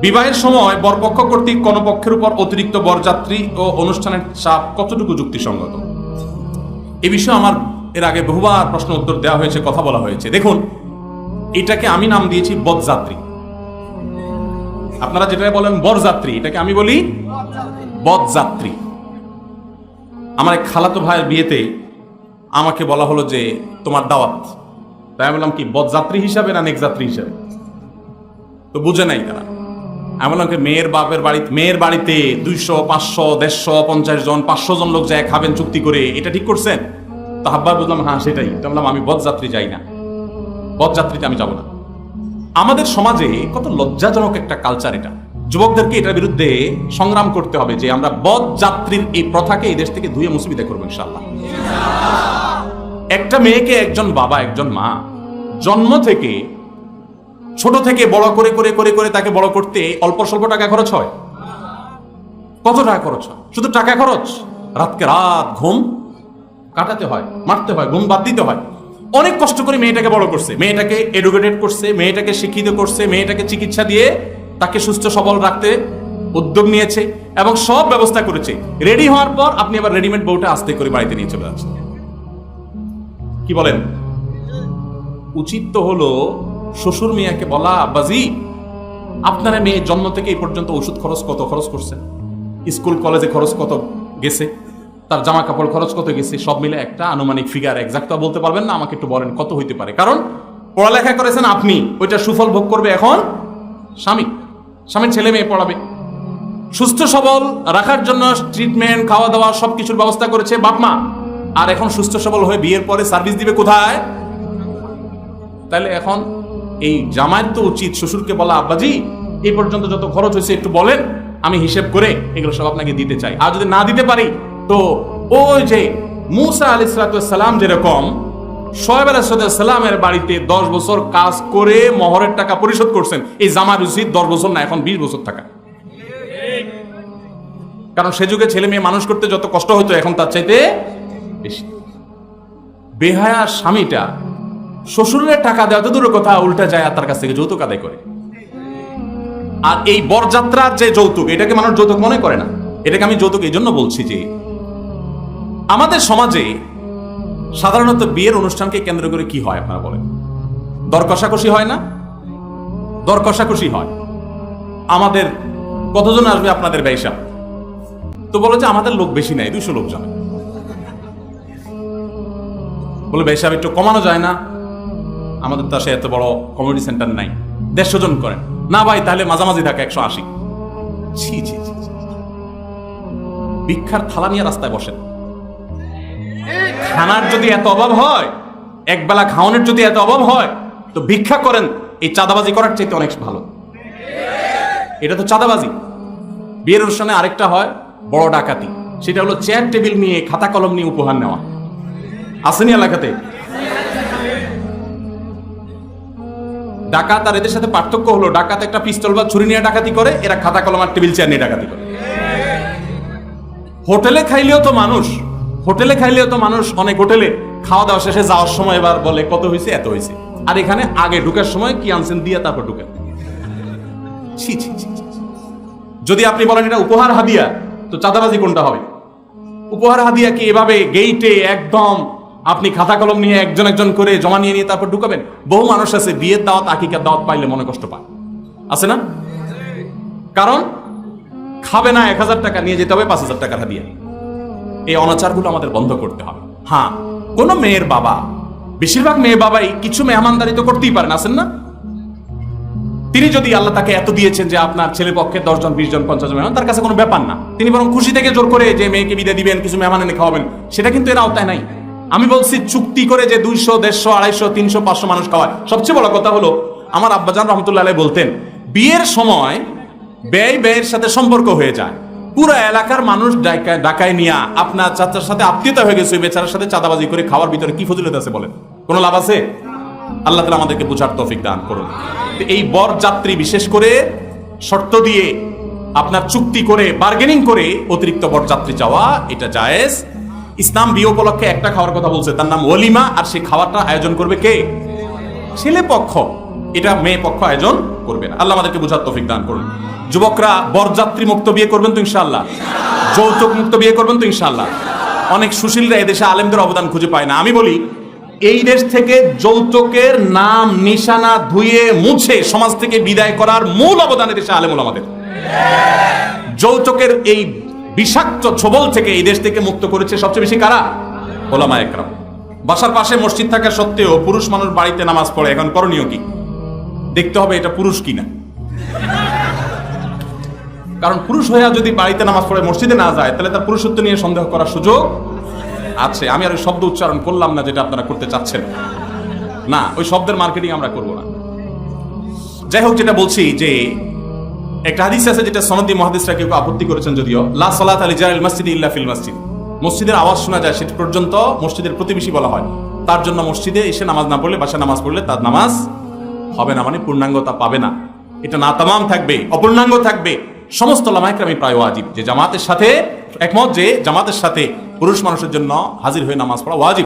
বিবাহের সময় বরপক্ষ কর্তৃক কোন পক্ষের উপর অতিরিক্ত বরযাত্রী ও অনুষ্ঠানের চাপ কতটুকু যুক্তিসঙ্গত? এ বিষয়ে আমার এর আগে বহুবার প্রশ্ন উত্তর দেওয়া হয়েছে, কথা বলা হয়েছে। দেখুন, এটাকে আমি নাম দিয়েছি বদযাত্রী। আপনারা যেটা বলেন বরযাত্রী, এটাকে আমি বলি বদযাত্রী। আমার এক খালাতো ভাইয়ের বিয়েতে আমাকে বলা হলো যে, তোমার দাওয়াত। তাই আমি বললাম কি, বদযাত্রী হিসাবে না নেকযাত্রী হিসাবে? তো বুঝে নাই তারা। আমি বললাম মেয়ের বাপের বাড়িতে মেয়ের বাড়িতে দুইশো, পাঁচশো, দেড়শো, পঞ্চাশ জন, পাঁচশো জন লোক যায় খাবেন চুক্তি করে। এটা ঠিক করছেন? তো হাব্বার বললাম হ্যাঁ সেটাই। তো বললাম, আমি বদযাত্রী যাই না। পদযাত্রীতে আমি যাব না। আমাদের সমাজে কত লজ্জাজনক একটা কালচার এটা। যুবকদেরকে এটার বিরুদ্ধে সংগ্রাম করতে হবে যে আমরা বদযাত্রীর এই প্রথাকে এই দেশ থেকে ধুয়ে মুসিবিদা করব ইনশাল্লাহ একটা মেয়েকে একজন বাবা, একজন মা, জন্ম থেকে ছোট থেকে বড় করে করে করে করে তাকে বড় করতে অল্প স্বল্প টাকা খরচ হয়? কত টাকা খরচ হয়? শুধু টাকা খরচ? রাতকে রাত ঘুম কাটাতে হয়, মারতে হয়, ঘুম বাদ দিতে হয়। অনেক কষ্ট করে মেয়েটাকে বড় করছে। মেয়েটাকে এডুকেটেড করছে, মেয়েটাকে শিক্ষিত করছে, মেয়েটাকে চিকিৎসা দিয়ে তাকে সুস্থ, সবল রাখতে উদ্যোগ নিয়েছে এবং সব ব্যবস্থা করেছে। রেডি হওয়ার পর আপনি আবার রেডিমেড বউটা আস্তে করে বাড়িতে নিয়ে চলে যাচ্ছেন। কি বলেন? উচিত তো হলো শ্বশুর মিয়াকে বলা, আব্বাজি, আপনারা মেয়ে জন্ম থেকে এই পর্যন্ত ওষুধ খরচ কত খরচ করছেন স্কুল, কলেজে খরচ কত গেছে? তার জামা কাপড় খরচ কত গেছে? সব মিলে একটা আনুমানিক ফিগার একজাক্ট বলতে পারবেন না, আমাকে একটু বলেন, কত হইতে পারে? কারণ পড়ালেখা করেছেন আপনি, ওইটা সুফল ভোগ করবে এখন স্বামী। স্বামীর ছেলে মেয়ে পড়াবে। সুস্থ, সবল, রাখার জন্য ট্রিটমেন্ট খাওয়া দাওয়া সবকিছুর ব্যবস্থা করেছে বাপ মা। আর এখন সুস্থ, সবল হয়ে বিয়ের পরে সার্ভিস দিবে কোথায়? তাহলে এখন এই জামাইয়ের তো উচিত, শ্বশুরকে বলা, আব্বাজি, এই পর্যন্ত যত খরচ হয়েছে একটু বলেন, আমি হিসেব করে এগুলো সব আপনাকে দিতে চাই। আর যদি না দিতে পারি, তো ওই যে মুসা আলি সালাম যেরকম সোহেব আলাইসালামের বাড়িতে দশ বছর কাজ করে মহরের টাকা পরিশোধ করছেন, এই জামার উচিত দশ বছর না, এখন বিশ বছর থাকা। কারণ সে যুগে ছেলে মেয়ে মানুষ করতে যত কষ্ট হতো এখন তার চাইতে বেশি। বেহায়া স্বামীটা শ্বশুরের টাকা দেওয়া তো দূরের কথা, উল্টা যায় আর তার কাছ থেকে যৌতুক আদায় করে। আর এই বরযাত্রার যে যৌতুক, এটাকে মানুষ যৌতুক মনে করে না। এটাকে আমি যৌতুক এই জন্য বলছি যে, আমাদের সমাজে সাধারণত বিয়ের অনুষ্ঠানকে কেন্দ্র করে কি হয় আপনারা বলেন? দর কষাকষি হয় না? দর কষাকষি হয়। আমাদের কতজন আসবে আপনাদের ব্যবসা? তো বলো যে আমাদের লোক বেশি নাই দুশো লোক যাবে বলে ব্যবসা একটু কমানো যায় না। আমাদের তো এত বড় কমিউনিটি সেন্টার নাই। দেড়শো জন করেন না ভাই, তাহলে মাঝামাঝি থাকে একশো আশি। ছি ছি। ভিক্ষার থালা নিয়ে রাস্তায় বসেন। খানার যদি এত অভাব হয়, একবেলা খাওয়ানোর যদি এত অভাব হয়, তো ভিক্ষা করেন, এই চাঁদাবাজি করার চাইতে অনেক ভালো। এটা তো চাঁদাবাজি। বিয়ের অনুষ্ঠানে আরেকটা হয়, বড় ডাকাতি। সেটা হলো চেয়ার টেবিল নিয়ে খাতা কলম নিয়ে উপহার নেওয়া। আসেনি এলাকাতে? ডাকাত আর এদের সাথে পার্থক্য হলো, ডাকাত একটা পিস্তল বা ছুরি নিয়ে ডাকাতি করে, এরা খাতা কলম আর টেবিল চেয়ার নিয়ে ডাকাতি করে। হোটেলে খাইলেও তো মানুষ, হোটেলে খাইলেও তো মানুষ অনেক হোটেলে খাওয়া দাওয়া শেষে যাওয়ার সময় এবার বলে, কত হয়েছে এত হয়েছে আর এখানে আগে ঢুকার সময় কি আনছেন, দিয়ে তারপর ছি। যদি আপনি বলেন এটা উপহার হাদিয়া, তো চাঁদাবাজি কোনটা হবে? উপহার হাদিয়া কি এভাবে গেইটে একদম আপনি খাতা কলম নিয়ে একজন একজন করে জমা নিয়ে নিয়ে তারপর ঢুকাবেন। বহু মানুষ আছে, বিয়ের দাওয়াত আকিকার দাওয়াত পাইলে মনে কষ্ট পায়। আছে না? কারণ খাবে না এক হাজার টাকা, নিয়ে যেতে হবে পাঁচ হাজার টাকার হাদিয়া। এই অনাচারগুলো আমাদের বন্ধ করতে হবে। হ্যাঁ কোন মেয়ের বাবা, বেশিরভাগ মেয়ে বাবাই কিছু মেহমানদারি তো করতেই পারেন আছেন না? তিনি যদি আল্লাহ তাকে এত দিয়েছেন যে আপনার ছেলে পক্ষে দশজন, বিশ জন, পঞ্চাশ জন মেহমান, তার কাছে কোনো ব্যাপার না। তিনি বরং খুশি থেকে জোর করে যে মেয়েকে বিদায় দিবেন, কিছু মেহমান এনে খাওয়াবেন, সেটা কিন্তু এর আওতায় নাই। আমি বলছি, চুক্তি করে যে দুইশো, দেড়শো, আড়াইশো, তিনশো, পাঁচশো মানুষ খাওয়ায়। সবচেয়ে বড় কথা হলো, আমার আব্বাজান রহমতুল্লাহ বলতেন, বিয়ের সময় ব্যয় ব্যয়ের সাথে সম্পর্ক হয়ে যায়। পুরো এলাকার মানুষ ডাকায় নিয়ে আপনার চাচার সাথে আত্মীয়তা হয়ে গেছে বেচারার সাথে চাঁদাবাজি করে খাওয়ার ভিতরে কি ফজিলত আছে বলেন? কোনো লাভ আছে? আল্লাহ তালা আমাদেরকে বোঝার তৌফিক দান করুন। এই বর যাত্রী বিশেষ করে শর্ত দিয়ে আপনার চুক্তি করে বার্গেনিং করে অতিরিক্ত বরযাত্রী চাওয়া, এটা জায়েজ। ইসলাম বিয়ে উপলক্ষে একটা খাওয়ার কথা বলছে। তার নাম ওলিমা আর সেই খাওয়াটা আয়োজন করবে কে? ছেলে পক্ষ। এটা মেয়ে পক্ষ আয়োজন করবে না। আল্লাহ আমাদেরকে বোঝার তৌফিক দান করুন। যুবকরা বরযাত্রী মুক্ত বিয়ে করবেন তো ইনশাআল্লাহ। যৌতুক মুক্ত বিয়ে করবেন তো ইনশাআল্লাহ। অনেক সুশীলরা এদেশে আলেমদের অবদান খুঁজে পায় না। আমি বলি, এই দেশ থেকে যৌতুকের নাম, নিশানা ধুয়ে মুছে সমাজ থেকে বিদায় করার মূল অবদান এদেশে আলেমুল আমাদের যৌতুকের এই বিষাক্ত ছবল থেকে এই দেশ থেকে মুক্ত করেছে সবচেয়ে বেশি কারা? ওলামা একরাম। বাসার পাশে মসজিদ থাকা সত্ত্বেও পুরুষ মানুষ বাড়িতে নামাজ পড়ে, এখন করণীয় কি? দেখতে হবে এটা পুরুষ কিনা। কারণ পুরুষ হইয়া যদি বাড়িতে নামাজ পড়ে, মসজিদে না যায়, তাহলে তার পুরুষত্ব নিয়ে সন্দেহ করার সুযোগ আছে। আমি আর ওই শব্দ উচ্চারণ করলাম না, যেটা আপনারা করতে চাচ্ছেন। না, ওই শব্দের মার্কেটিং আমরা করব না। যাই হোক, যেটা বলছি যে একটা হাদিস আছে যেটা সনদি মহাদিসরা কেউ আপত্তি করেছেন যদিও, লা সালাত আলী জাহিল মসজিদ ইল্লা ফিল মসজিদ। মসজিদের আওয়াজ শোনা যায় সেটি পর্যন্ত মসজিদের প্রতিবেশী বলা হয়। তার জন্য মসজিদে এসে নামাজ না পড়লে, বাসায় নামাজ পড়লে তার নামাজ হবে না মানে পূর্ণাঙ্গতা পাবে না। এটা না তামাম থাকবে, অপূর্ণাঙ্গ থাকবে। সমস্ত লামাইকরামি প্রায় ওয়াজিব। যে জামাতের সাথে একমত যে জামাতের সাথে পুরুষ মানুষের জন্য হাজির হয়ে নামাজ পড়া ওয়াজিব।